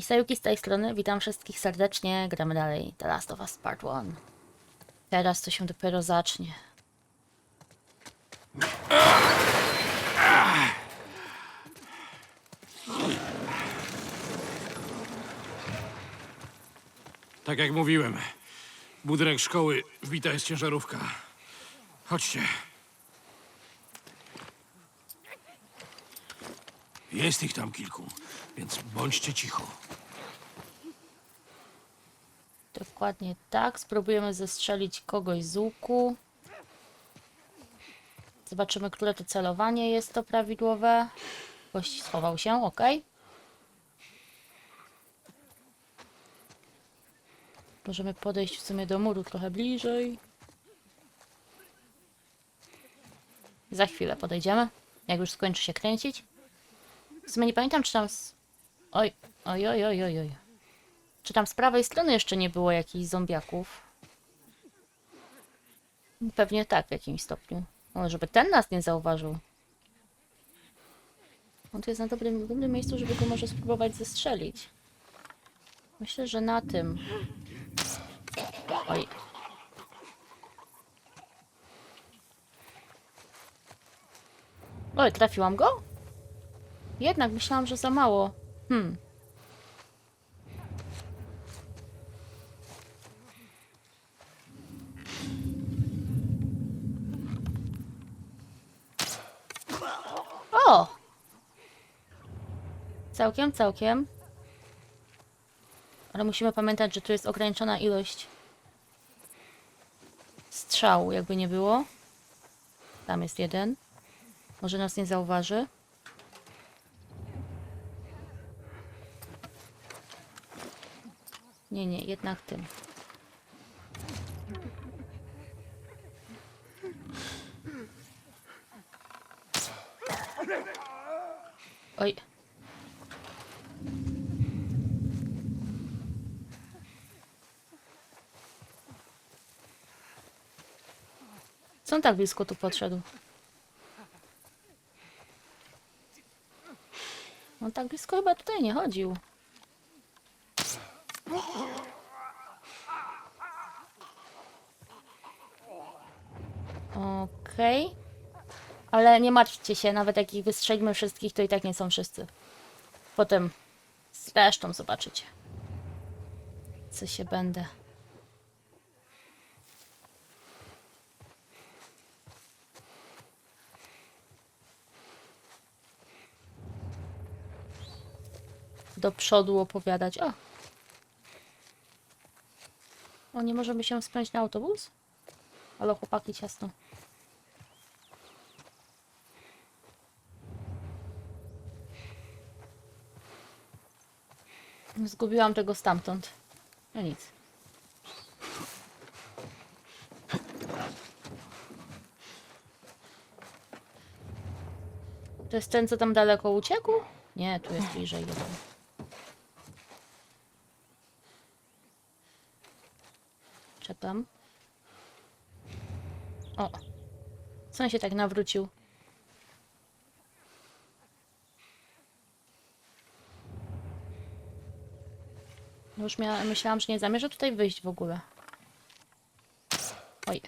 I Sayuki z tej strony, witam wszystkich serdecznie, gramy dalej The Last of Us Part 1. Teraz to się dopiero zacznie. Tak jak mówiłem, budynek szkoły wbita jest ciężarówka. Chodźcie. Jest ich tam kilku, więc bądźcie cicho. Dokładnie tak. Spróbujemy zestrzelić kogoś z łuku. Zobaczymy, które to celowanie jest to prawidłowe. Gość schował się, ok. Możemy podejść w sumie do muru trochę bliżej. Za chwilę podejdziemy, jak już skończy się kręcić. W sumie nie pamiętam, czy tam... Oj, oj, oj, oj, oj, oj. Czy tam z prawej strony jeszcze nie było jakichś zombiaków? Pewnie tak w jakimś stopniu. O, żeby ten nas nie zauważył. On tu jest na dobrym, dobrym miejscu, żeby go może spróbować zestrzelić. Myślę, że na tym. Oj. Oj, trafiłam go? Jednak myślałam, że za mało. Hmm. O! Całkiem, całkiem. Ale musimy pamiętać, że tu jest ograniczona ilość strzału, jakby nie było. Tam jest jeden. Może nas nie zauważy. Nie, nie, jednak tym. Oj. Co on tak blisko tu podszedł? On tak blisko chyba tutaj nie chodził. Okej. Ale nie martwcie się, nawet jak ich wystrzelimy wszystkich, to i tak nie są wszyscy. Potem zresztą zobaczycie. Co się będę. Do przodu opowiadać. O! O, nie możemy się spiąć na autobus? Ale chłopaki ciasno. Zgubiłam tego stamtąd. No nic. To jest ten, co tam daleko uciekł? Nie, tu jest bliżej jeden. Czekam. O. Co on się tak nawrócił? No Już myślałam, że nie zamierza tutaj wyjść w ogóle. Oj.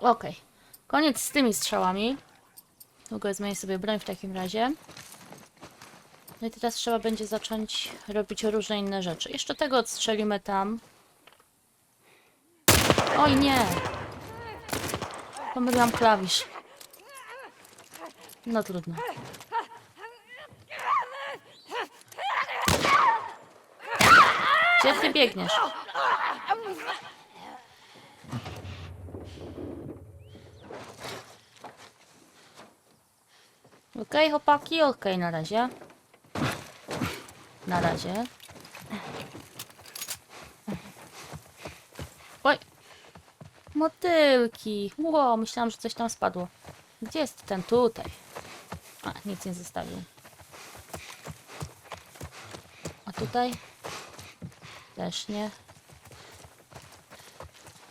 Okej. Koniec z tymi strzałami. Długo zmienię sobie broń w takim razie. No i teraz trzeba będzie zacząć robić różne inne rzeczy. Jeszcze tego odstrzelimy tam. Oj nie! Pomyliłam klawisz. No trudno. Gdzie ty biegniesz? Okej, chłopaki, okej, na razie. Na razie. Oj! Motylki! Ło, myślałam, że coś tam spadło. Gdzie jest ten? Tutaj. A, nic nie zostawił. A tutaj? Też nie.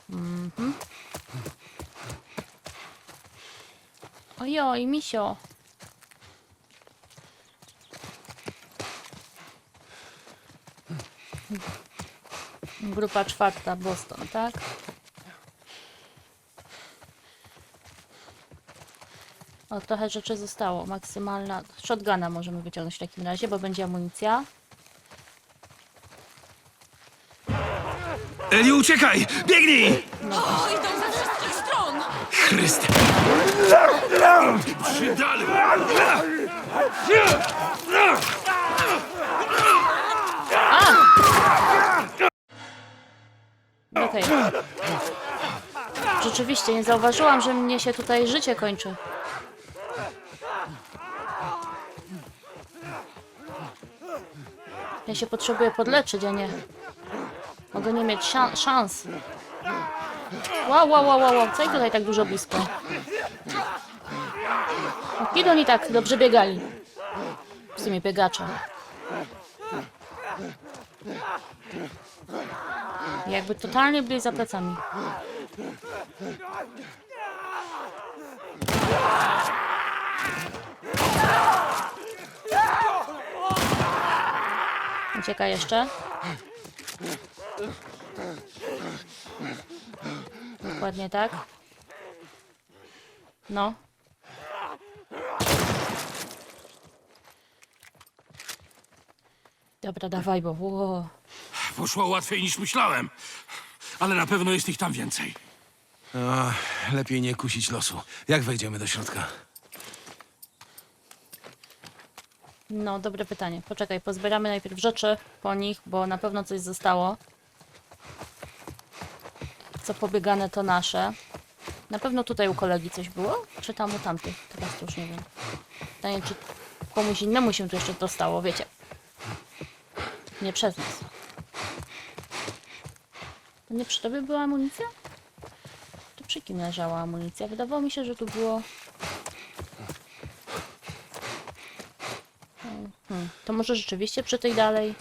Mhm. Ojoj, misio. Grupa czwarta, Boston, tak? O, trochę rzeczy zostało. Maksymalna. Shotguna możemy wyciągnąć w takim razie, bo będzie amunicja. Eli, uciekaj! Biegnij! O, idą ze wszystkich stron! Chryste! Przydalu! Okej. Rzeczywiście, nie zauważyłam, że mnie się tutaj życie kończy. Ja się potrzebuję podleczyć, a nie... Mogę nie mieć szan- szans. Wow, wow, wow, wow, co i tutaj tak dużo blisko? Kiedy oni tak dobrze biegali? W sumie biegacze. Jakby totalnie byli za plecami. Ucieka jeszcze. Dokładnie tak. No. Dobra, dawaj, bo... Wow. Poszło łatwiej niż myślałem. Ale na pewno jest ich tam więcej. O, lepiej nie kusić losu. Jak wejdziemy do środka? No, dobre pytanie. Poczekaj, pozbieramy najpierw rzeczy po nich, bo na pewno coś zostało. Co pobiegane to nasze. Na pewno tutaj u kolegi coś było? Czy tam u tamtych? Teraz to już nie wiem. Pytanie, czy komuś innemu się tu jeszcze dostało, wiecie. Nie przez nas. To nie przy tobie była amunicja? To przy kim leżała amunicja? Wydawało mi się, że tu było... Hmm, to może rzeczywiście przy tej dalej?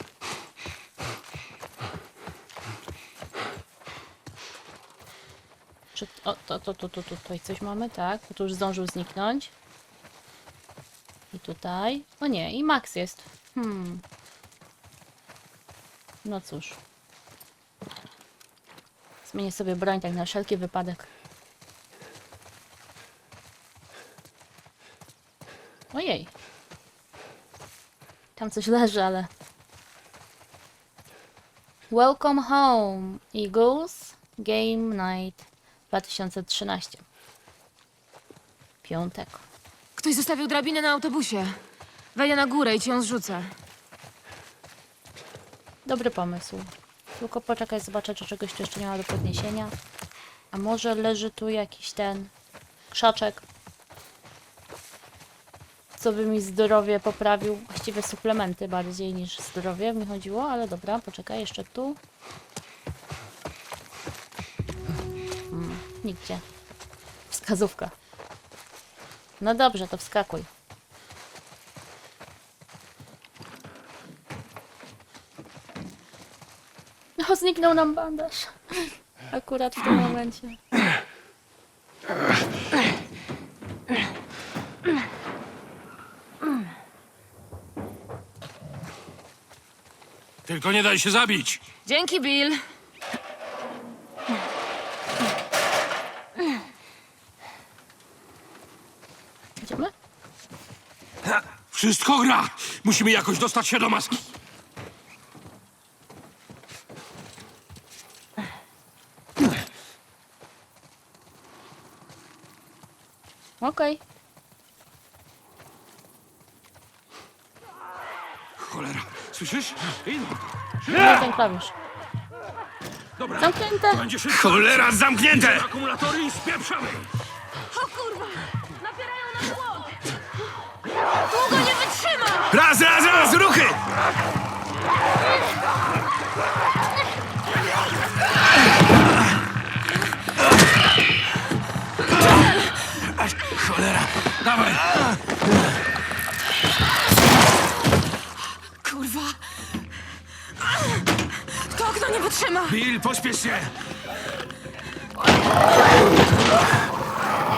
Czy, o, to, to, to, to, tutaj coś mamy, tak? Bo tu już zdążył zniknąć. I tutaj. O nie, i Max jest. Hmm. No cóż. Zmienię sobie broń tak na wszelki wypadek. Ojej. Tam coś leży, ale... Welcome home, Eagles. Game Night 2013. Piątek. Ktoś zostawił drabinę na autobusie. Wejdę na górę i ci ją zrzucę. Dobry pomysł. Tylko poczekaj, zobaczę, czy czegoś tu jeszcze nie ma do podniesienia. A może leży tu jakiś ten krzaczek, co by mi zdrowie poprawił. Właściwie suplementy bardziej niż zdrowie mi chodziło, ale dobra, poczekaj, jeszcze tu. Hmm, nigdzie. Wskazówka. No dobrze, to wskakuj. No, zniknął nam bandaż. Akurat w tym momencie. Tylko nie daj się zabić. Dzięki, Bill. Idziemy? Wszystko gra. Musimy jakoś dostać się do maski. Okej. Cholera. Słyszysz? Idą. Okay. ten klawisz. Dobra. Zamknięte. Będzie szybko. Cholera, zamknięte! Akumulatory i spieprzamy. O kurwa! Napierają na złot! Długo nie wytrzyma! Raz, raz, raz, ruchy! Cholera! Dawaj. Kurwa! To okno nie wytrzyma! Bill, pośpiesz się!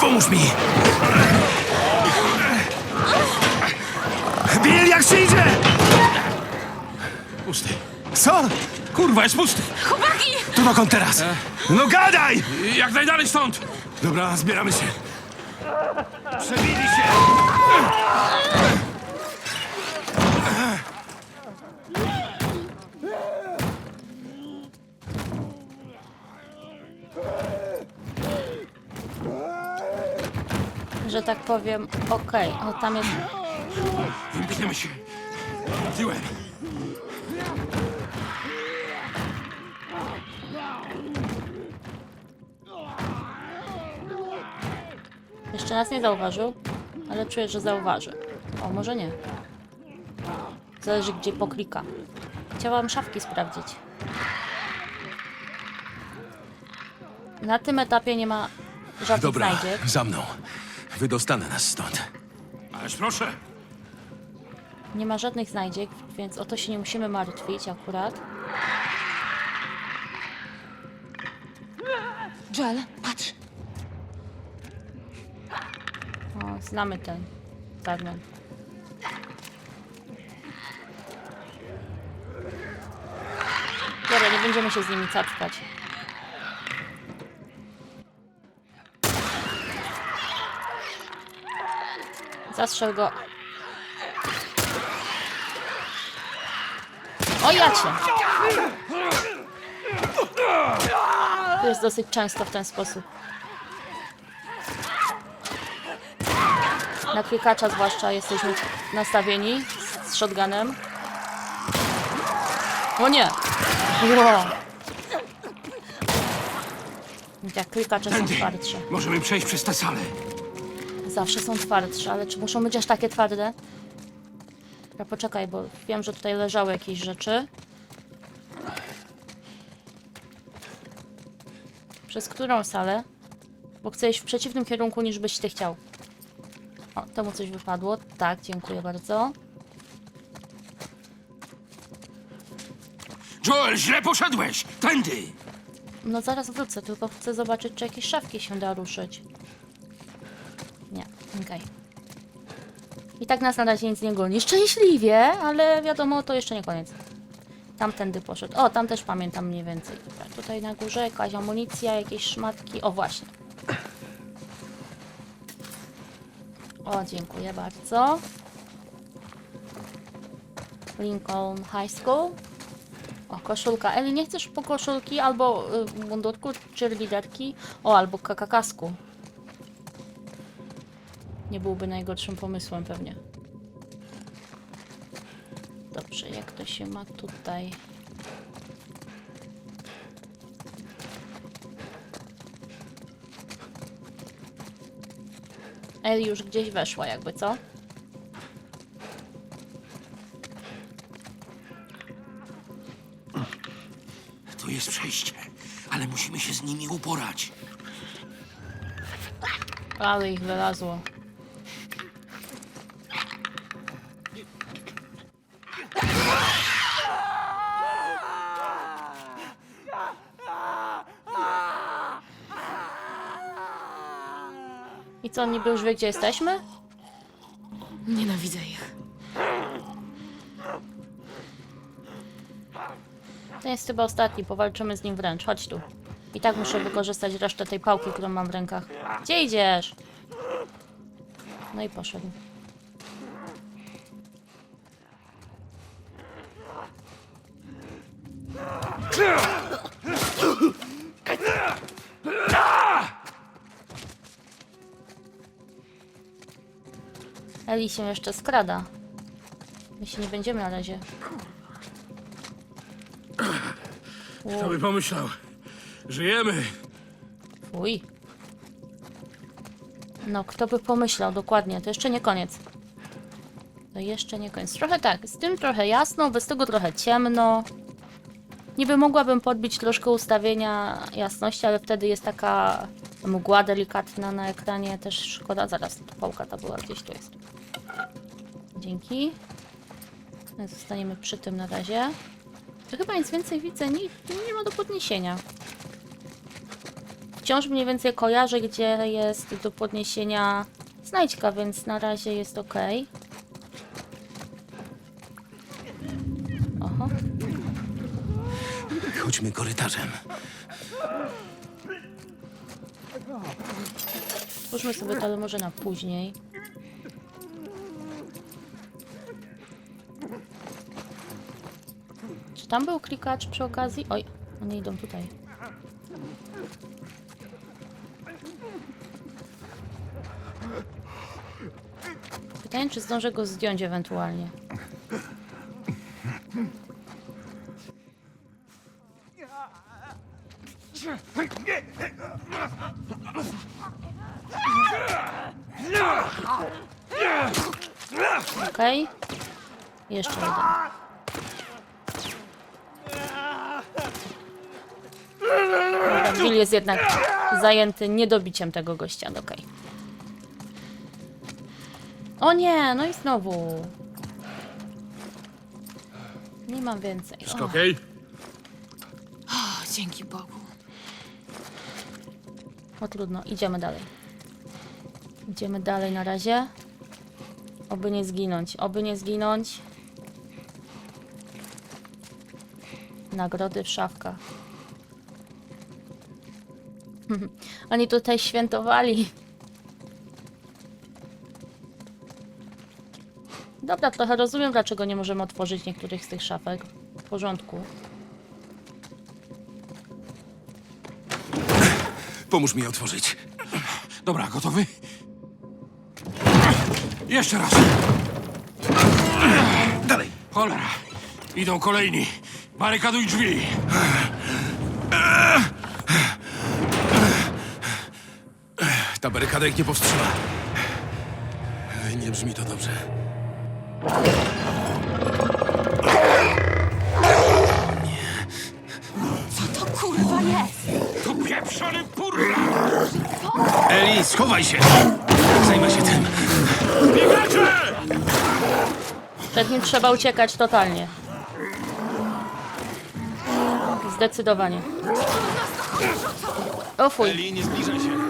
Pomóż mi! Bill, jak się idzie! Pusty. Co? Kurwa, jest pusty. Chłopaki! To dokąd teraz? No gadaj! Jak najdalej stąd! Dobra, zbieramy się. Przebili się! Że tak powiem, okej. O, tam jest... Wymkniemy się. Tyłem. Jeszcze nas nie zauważył, ale czuję, że zauważy. O, może nie. Zależy, gdzie poklika. Chciałam szafki sprawdzić. Na tym etapie nie ma żadnych Dobra, znajdziek. za mną. Wydostanę nas stąd. Ależ proszę. Nie ma żadnych znajdziek, więc o to się nie musimy martwić akurat. Joel, patrz. O, znamy ten fragment. Dobra, nie będziemy się z nimi caczkać. Zastrzel go. O jacie! To jest dosyć często w ten sposób. Na klikacza zwłaszcza jesteśmy nastawieni z, shotgunem. O nie! Wow. Jak klikacze są twardsze. Możemy przejść przez tę salę. Zawsze są twardsze, ale czy muszą być aż takie twarde? Ja poczekaj, bo wiem, że tutaj leżały jakieś rzeczy. Przez którą salę? Bo chcę iść w przeciwnym kierunku niż byś ty chciał. O, temu coś wypadło. Tak, dziękuję bardzo. Joel, źle poszedłeś! Tędy! No zaraz wrócę, tylko chcę zobaczyć, czy jakieś szafki się da ruszyć. Nie, okej. I tak nas na razie nic nie goni. Szczęśliwie, ale wiadomo, to jeszcze nie koniec. Tamtędy poszedł. O, tam też pamiętam mniej więcej. Dobra, tutaj na górze jakaś amunicja, jakieś szmatki. O, właśnie. O, dziękuję bardzo. Lincoln High School. O, koszulka. Eli, nie chcesz po koszulki albo y, mundurku, czy liderki? O, albo kakakasku. Nie byłby najgorszym pomysłem pewnie. Dobrze, jak to się ma tutaj? Eli już gdzieś weszła jakby, co? Tu jest przejście, ale musimy się z nimi uporać. Ale ich wylazło. I co, niby już wie, gdzie jesteśmy? Nienawidzę ich. To jest chyba ostatni, powalczymy z nim wręcz. Chodź tu. I tak muszę wykorzystać resztę tej pałki, którą mam w rękach. Gdzie idziesz? No i poszedł. Eli się jeszcze skrada. My się nie będziemy na razie. Kto by pomyślał? Żyjemy! Uj. No, kto by pomyślał, dokładnie. To jeszcze nie koniec. To jeszcze nie koniec. Trochę tak, z tym trochę jasno, bez tego trochę ciemno. Niby mogłabym podbić troszkę ustawienia jasności, ale wtedy jest taka mgła delikatna na ekranie. Też szkoda. Zaraz, pałka ta była gdzieś tu jest. Dzięki. Zostaniemy przy tym na razie. To chyba nic więcej widzę. Nie, nie ma do podniesienia wciąż mniej więcej kojarzę, gdzie jest do podniesienia znajdźka, więc na razie jest ok. Oho. Chodźmy korytarzem. Spójrzmy sobie to, ale może na później. Tam był klikacz przy okazji? Oj, one idą tutaj. Pytanie, czy zdążę go zdjąć ewentualnie. Okej. Jeszcze jeden. Dobra, Bill jest jednak zajęty niedobiciem tego gościa. no Okej. O nie, no i znowu. Nie mam więcej. Wszystko O, okej? O, dzięki Bogu. o trudno, idziemy dalej. Idziemy dalej na razie. Oby nie zginąć, oby nie zginąć. Nagrody w szafkach. Oni tutaj świętowali. Dobra, trochę rozumiem, dlaczego nie możemy otworzyć niektórych z tych szafek. W porządku. Pomóż mi otworzyć. Dobra, gotowy? Jeszcze raz. Dalej. Cholera. Idą kolejni. Barykaduj drzwi. Ich nie powstrzyma. Nie brzmi to dobrze. Co to kurwa jest? To pieprzony purla! Eli, schowaj się! Zajmę się tym. Biegacze! Przed nim trzeba uciekać totalnie. Zdecydowanie. O fuj. Eli, nie zbliżaj się.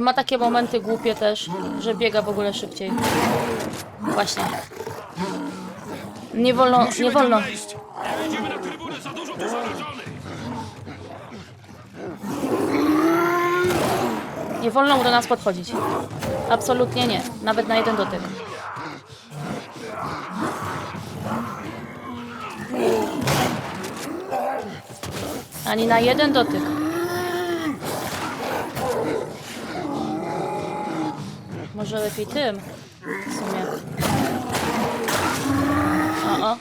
On ma takie momenty głupie też, że biega w ogóle szybciej. Właśnie. Nie wolno, nie wolno. Nie wolno mu do nas podchodzić. Absolutnie nie. Nawet na jeden dotyk. Ani na jeden dotyk. Może lepiej tym. W sumie. O, o.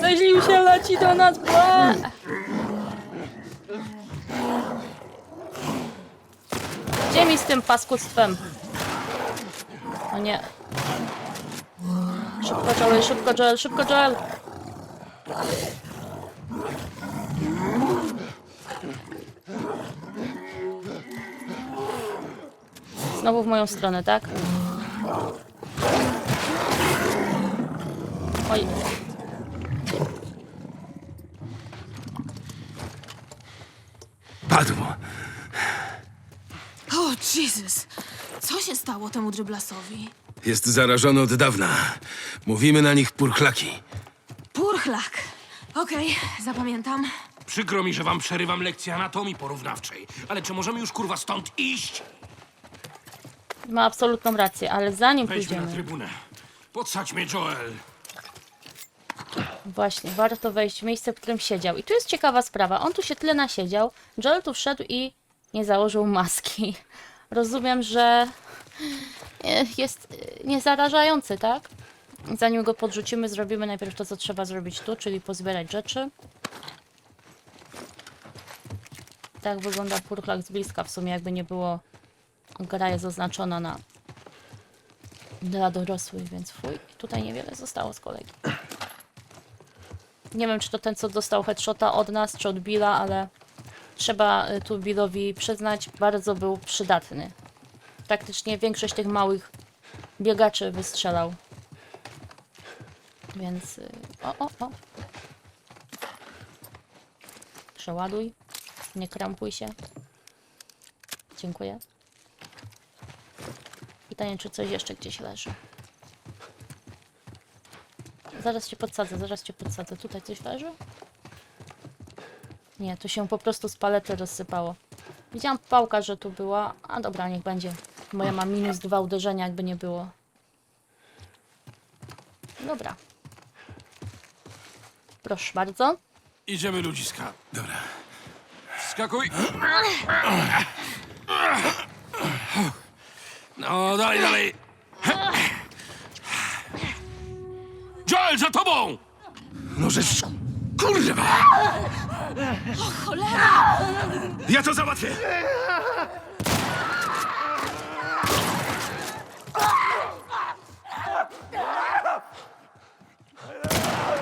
Zeźlił się, leci do nas. Bła! Gdzie mi z tym paskudztwem? O nie. Szybko Joel, szybko Joel, szybko Joel! Znowu w moją stronę, tak? Oj. Padł. O, Jesus. Co się stało temu dryblasowi? Jest zarażony od dawna. Mówimy na nich purchlaki. Purchlak. Okej, zapamiętam. Przykro mi, że wam przerywam lekcję anatomii porównawczej, ale czy możemy już kurwa stąd iść? Ma absolutną rację, ale zanim Wejdźmy na pójdziemy... trybunę. Podsadź mnie, Joel. Właśnie, warto wejść w miejsce, w którym siedział. I tu jest ciekawa sprawa. On tu się tyle nasiedział, Joel tu wszedł i nie założył maski. Rozumiem, że e, jest e, niezarażający, tak? Zanim go podrzucimy, zrobimy najpierw to, co trzeba zrobić tu, czyli pozbierać rzeczy. Tak wygląda purchlak z bliska, w sumie jakby nie było. Gra jest oznaczona na dla dorosłych, więc fuj. Tutaj niewiele zostało z kolei. Nie wiem, czy to ten, co dostał headshota od nas, czy od Billa, ale trzeba y, tu Billowi przyznać, bardzo był przydatny. Praktycznie większość tych małych biegaczy wystrzelał. Więc... y, O, o, o. Przeładuj. Nie krampuj się. Dziękuję. Pytanie, czy coś jeszcze gdzieś leży. zaraz cię podsadzę, zaraz cię podsadzę. Tutaj coś leży? Nie, tu się po prostu z palety rozsypało. Widziałam pałka, że tu była. A dobra, niech będzie. Moja ma minus dwa uderzenia, jakby nie było. Dobra. Proszę bardzo. Idziemy ludziska. Dobra. Skakuj. No, dalej, dalej. Joel, za tobą! No rzecz... Kurwa! Cholera! Ja to załatwię!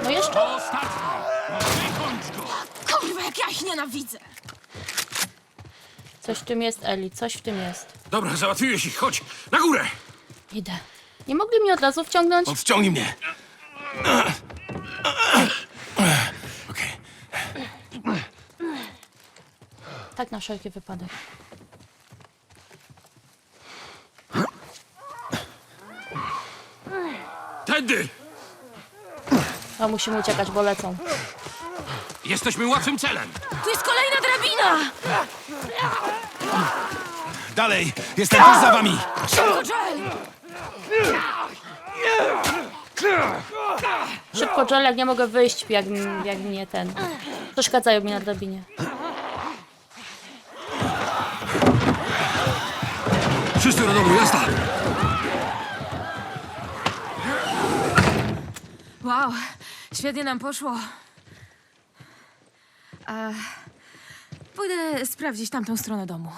No jeszcze? Ostatni. No, wykończ go. Kurwa, jak ja ich nienawidzę! Coś w tym jest, Eli, coś w tym jest. Dobra, załatwiłeś ich. Chodź, na górę. Idę. Nie mogli mnie od razu wciągnąć? Odciągnij mnie! Okej. Tak na wszelki wypadek. Tędy. A musimy uciekać, bo lecą. Jesteśmy łatwym celem. Tu jest kolejna drabina! Dalej! Jestem tuż za wami! Szybko, Joel! Szybko, Joel, jak nie mogę wyjść, jak, jak mnie ten... Przeszkadzają mi na drabinie. Wszyscy do domu, jazda. Wow, świetnie nam poszło. A, pójdę sprawdzić tamtą stronę domu.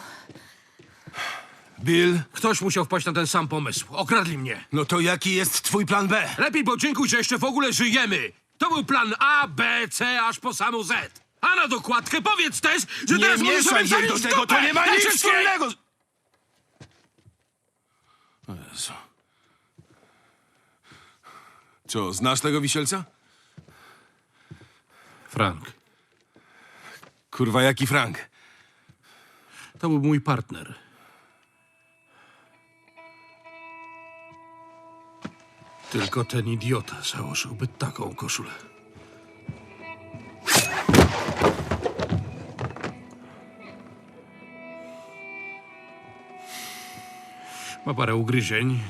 Bill, Ktoś musiał wpaść na ten sam pomysł. Okradli mnie. no to jaki jest twój plan B? Lepiej podziękuj, że jeszcze w ogóle żyjemy. To był plan A, B, C, aż po samą Z. A na dokładkę powiedz też, że Nie teraz możesz sobie jej do tego, to nie ma nic wspólnego! z- O Jezu. Co, znasz tego wisielca? Frank, Kurwa, jaki Frank? to był mój partner. Tylko ten idiota założyłby taką koszulę. Ma parę ugryzień.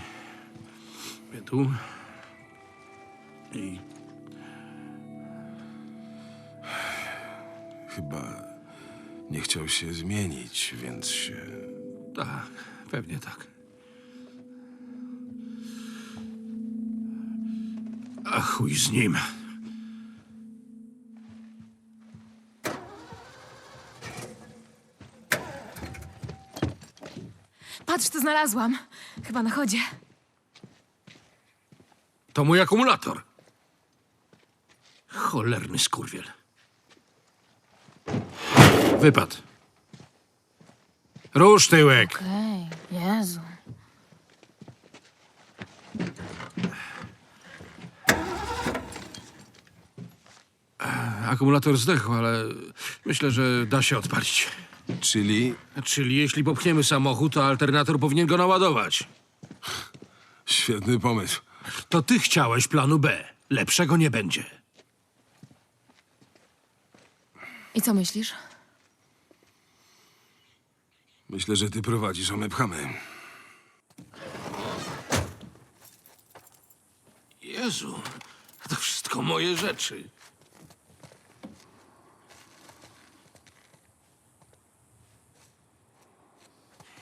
Wie tu. I Chyba nie chciał się zmienić, więc się... tak, pewnie tak. A chuj z nim. Patrz, co znalazłam. Chyba na chodzie. To mój akumulator. Cholerny skurwiel. Wypad. Rusz tyłek. Ej, Jezu. Akumulator zdechł, ale myślę, że da się odpalić. Czyli Czyli jeśli popchniemy samochód, to alternator powinien go naładować. świetny pomysł. To ty chciałeś planu B. Lepszego nie będzie. I co myślisz? Myślę, że ty prowadzisz, a my pchamy. Jezu, to wszystko moje rzeczy.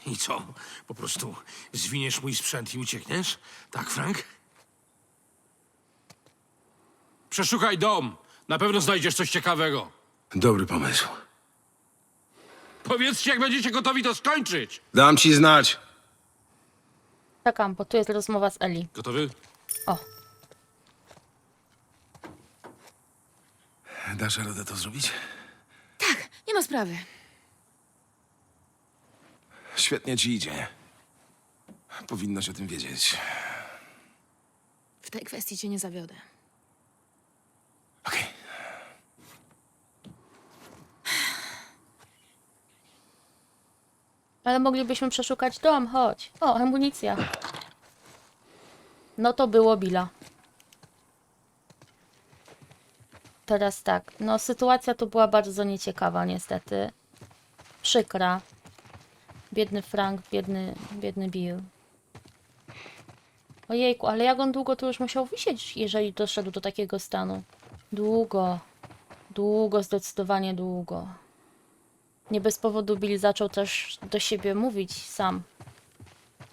I co? Po prostu zwiniesz mój sprzęt i uciekniesz? Tak, Frank? Przeszukaj dom. Na pewno znajdziesz coś ciekawego. Dobry pomysł. Powiedzcie, jak będziecie gotowi to skończyć. Dam ci znać. Czekam, bo tu jest rozmowa z Eli. Gotowy? O, Dasz radę to zrobić? Tak, nie ma sprawy. Świetnie ci idzie. Powinnaś o tym wiedzieć. W tej kwestii cię nie zawiodę. Okej. ale moglibyśmy przeszukać dom, chodź. O, amunicja. No to było Billa. Teraz tak, no sytuacja tu była bardzo nieciekawa niestety. Przykra. Biedny Frank, biedny, biedny Bill. Ojejku, ale jak on długo tu już musiał wisieć, jeżeli doszedł do takiego stanu? Długo. Długo, zdecydowanie długo. Nie bez powodu Bill zaczął też do siebie mówić sam.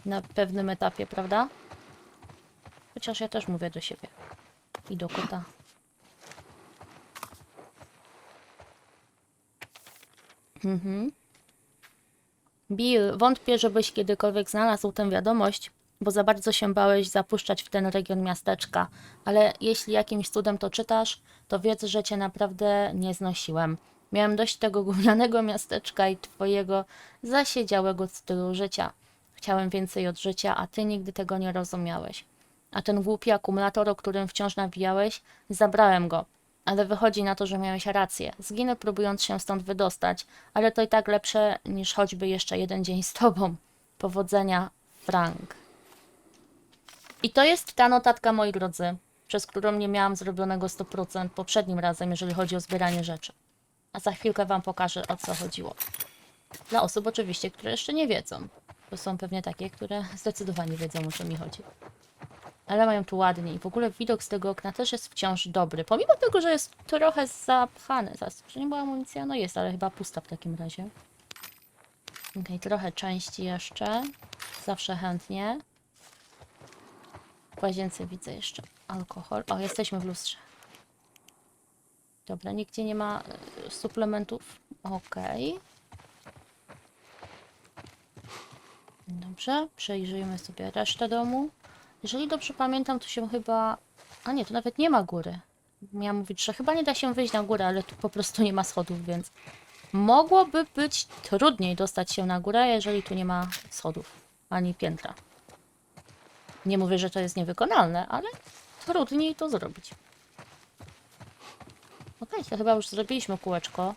Na pewnym etapie, prawda? Chociaż ja też mówię do siebie. I do kota. Mhm. Bill, wątpię, żebyś kiedykolwiek znalazł tę wiadomość, bo za bardzo się bałeś zapuszczać w ten region miasteczka, ale jeśli jakimś cudem to czytasz, to wiedz, że cię naprawdę nie znosiłem. Miałem dość tego gównianego miasteczka i twojego zasiedziałego stylu życia. Chciałem więcej od życia, a ty nigdy tego nie rozumiałeś. A ten głupi akumulator, o którym wciąż nawijałeś, zabrałem go. Ale wychodzi na to, że miałeś rację. Zginę próbując się stąd wydostać, ale to i tak lepsze niż choćby jeszcze jeden dzień z tobą. Powodzenia, Frank. I to jest ta notatka, moi drodzy, przez którą nie miałam zrobionego 100% poprzednim razem, jeżeli chodzi o zbieranie rzeczy. A za chwilkę wam pokażę, o co chodziło. Dla osób oczywiście, które jeszcze nie wiedzą. To są pewnie takie, które zdecydowanie wiedzą, o co mi chodzi ale mają tu ładnie i w ogóle widok z tego okna też jest wciąż dobry, pomimo tego, że jest trochę zapchany. Zaraz, czy nie była amunicja? No jest, ale chyba pusta w takim razie. Okej, trochę części jeszcze. Zawsze chętnie. W łazience widzę jeszcze alkohol. O, jesteśmy w lustrze. Dobra, nigdzie nie ma e, suplementów. Okej. Dobrze, przejrzyjmy sobie resztę domu. Jeżeli dobrze pamiętam, to się chyba... A nie, tu nawet nie ma góry. Miałam mówić, że chyba nie da się wyjść na górę, ale tu po prostu nie ma schodów, więc... Mogłoby być trudniej dostać się na górę, jeżeli tu nie ma schodów, ani piętra. Nie mówię, że to jest niewykonalne, ale trudniej to zrobić. Okej, to chyba już zrobiliśmy kółeczko.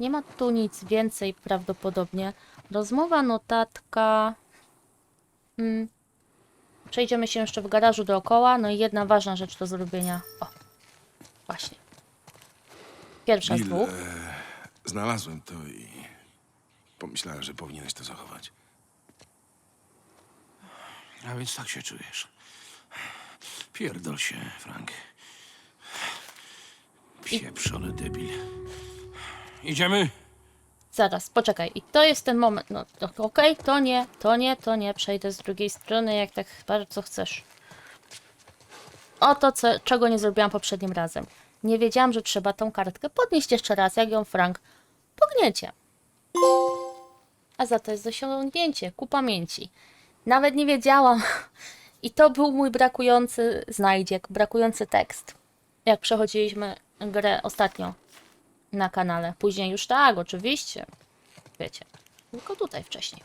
Nie ma tu nic więcej prawdopodobnie. Rozmowa, notatka... Mm, Przejdziemy się jeszcze w garażu dookoła. No i jedna ważna rzecz do zrobienia. O, właśnie. Pierwsza z Bill, dwóch. e, znalazłem to i pomyślałem, że powinieneś to zachować. A więc tak się czujesz. Pierdol się, Frank. Pieprzony debil. Idziemy? Zaraz, poczekaj. I to jest ten moment. No, okej, to nie, to nie, to nie. Przejdę z drugiej strony, jak tak bardzo chcesz. Oto, co, czego nie zrobiłam poprzednim razem. Nie wiedziałam, że trzeba tą kartkę podnieść jeszcze raz, jak ją Frank pogniecie. A za to jest dosiągnięcie ku pamięci. Nawet nie wiedziałam. I to był mój brakujący znajdziek, brakujący tekst. Jak przechodziliśmy grę ostatnio na kanale. Później już tak, oczywiście. Wiecie. Tylko tutaj wcześniej.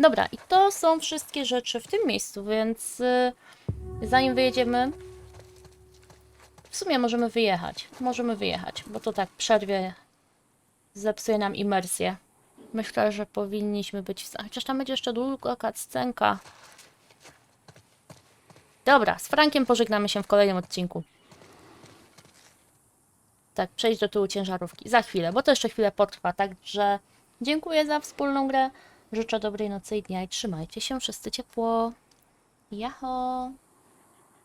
Dobra, i to są wszystkie rzeczy w tym miejscu, więc y, zanim wyjedziemy, w sumie możemy wyjechać. Możemy wyjechać, bo to tak przerwie zepsuje nam imersję. Myślę, że powinniśmy być w. Chociaż tam będzie jeszcze długa cutscenka. Dobra, z Frankiem pożegnamy się w kolejnym odcinku. Tak, przejść do tyłu ciężarówki. Za chwilę, bo to jeszcze chwilę potrwa. Także dziękuję za wspólną grę. Życzę dobrej nocy i dnia i trzymajcie się wszyscy ciepło. Jaho!